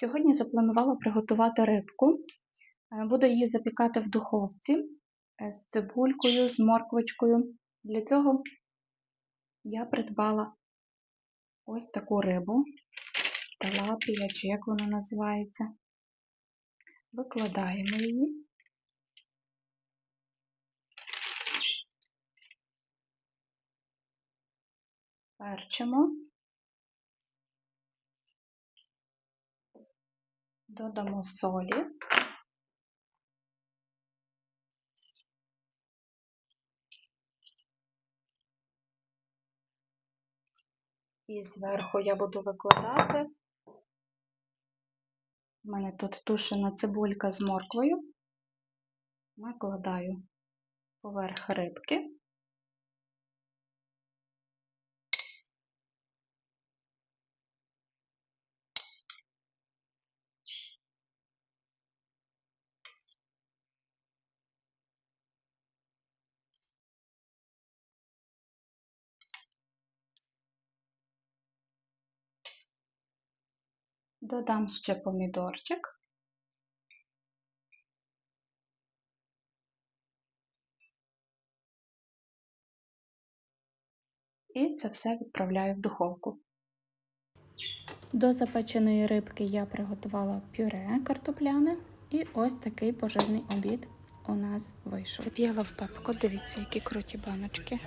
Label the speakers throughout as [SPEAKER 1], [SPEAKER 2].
[SPEAKER 1] Сьогодні запланувала приготувати рибку. Е, Буду її запікати в духовці е, з цибулькою, з морквочкою. Для цього я придбала ось таку рибу, талапія, чи як вона називається. Викладаємо її. Перчимо. Додамо солі. І зверху я буду викладати. У мене тут тушена цибулька з морквою. Накладаю поверх рибки. Додам ще помідорчик. І це все відправляю в духовку. До запеченої рибки я приготувала пюре картопляне і ось такий поживний обід у нас вийшов.
[SPEAKER 2] Зап'яла в папку, дивіться, які круті баночки.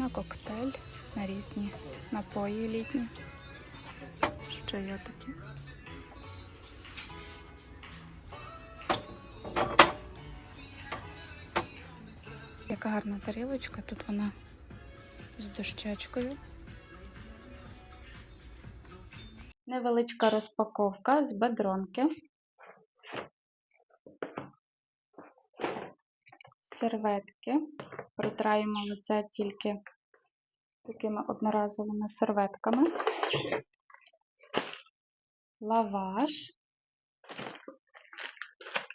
[SPEAKER 2] На коктейль, на різні напої літні. Що є таке? Яка гарна тарілочка, тут вона з дощечкою.
[SPEAKER 1] Невеличка розпаковка з бедронки. Серветки. Протраємо лице тільки такими одноразовими серветками. Лаваш,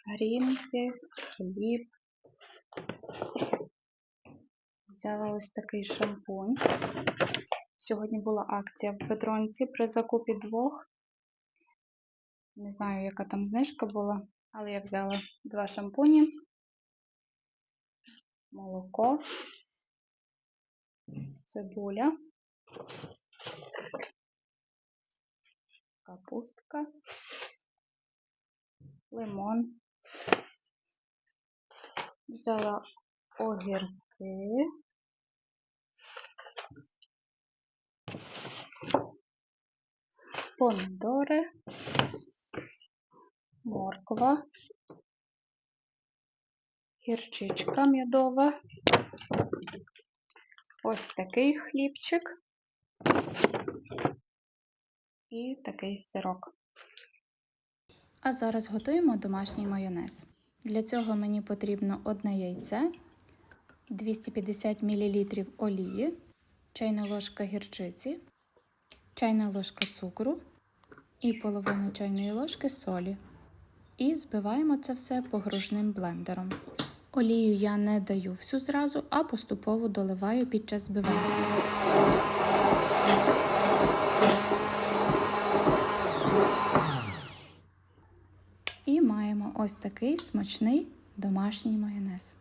[SPEAKER 1] грінки, хліб. Взяла ось такий шампунь. Сьогодні була акція в Бедронці при закупі двох. Не знаю, яка там знижка була, але я взяла два шампуні, молоко, цибуля, капустка, лимон. Взяла огірки. помідори, морква, гірчичка м'ядова, ось такий хлібчик і такий сирок. А зараз готуємо домашній майонез. Для цього мені потрібно одне яйце, 250 мл олії, чайна ложка гірчиці, чайна ложка цукру і половину чайної ложки солі. І збиваємо це все погружним блендером. Олію я не даю всю зразу, а поступово доливаю під час збивання. І маємо ось такий смачний домашній майонез.